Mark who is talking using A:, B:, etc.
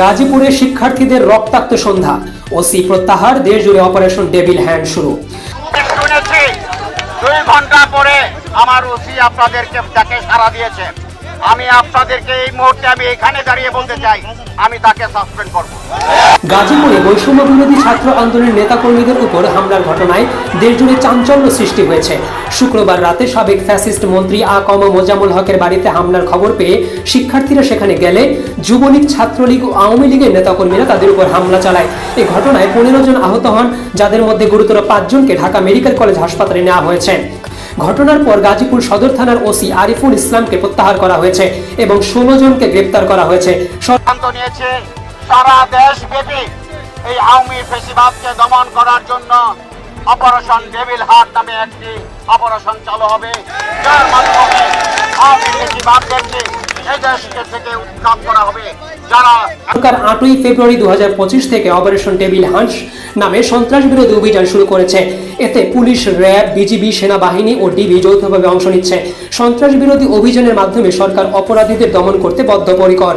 A: গাজীপুরে শিক্ষার্থীদের রক্তাক্ত সন্ধ্যা। ওসি প্রত্যাহার দেশ জুড়ে অপারেশন ডেভিল হ্যান্ড শুরু।
B: দুই ঘণ্টা পরে আমার ওসি আপনাদেরকে তাকে সারা দিয়েছে। আমি আপনাদেরকে এই মুহূর্তে আমি এখানে দাঁড়িয়ে বলতে চাই, আমি তাকে সাসপেন্ড করব।
A: গাজীপুরে বৈষম্য বিরোধী ছাত্র আন্দোলনের নেতাকর্মীদের উপর হামলার ঘটনায় দেশজুড়ে চাঞ্চল্য সৃষ্টি হয়েছে। শুক্রবার রাতে সাবেক ফ্যাসিস্ট মন্ত্রী আ কম মোজামুল হকের বাড়িতে হামলার খবর পেয়ে শিক্ষার্থীরা সেখানে গেলে যুবলীগ, ছাত্রলীগ ও আওয়ামী লীগের নেতাকর্মীরা তাদের উপর হামলা চালায়। এই ঘটনায় পনেরো জন আহত হন, যাদের মধ্যে গুরুতর পাঁচজনকে ঢাকা মেডিকেল কলেজ হাসপাতালে নেওয়া হয়েছে। ঘটনার পর গাজীপুর সদর থানার ওসি আরিফুল ইসলামকে প্রত্যাহার করা হয়েছে এবং ষোলো জনকে গ্রেপ্তার করা হয়েছে।
B: সিদ্ধান্ত নিয়েছে সারা দেশব্যাপী এই আওয়ামী ফেসিবাদকে দমন করার জন্য অপারেশন ডেভিল হার্ট নামে একটি অপারেশন চালু হবে। যার মাধ্যমে আওয়ামী
A: সরকার আটই ফেব্রুয়ারি দু হাজার পঁচিশ থেকে অপারেশন টেবিল হাঁস নামে সন্ত্রাস বিরোধী অভিযান শুরু করেছে। এতে পুলিশ, র্যাব, বিজিবি, সেনাবাহিনী ও ডিবি যৌথভাবে অংশ নিচ্ছে। সন্ত্রাস বিরোধী অভিযানের মাধ্যমে সরকার অপরাধীদের দমন করতে বদ্ধপরিকর।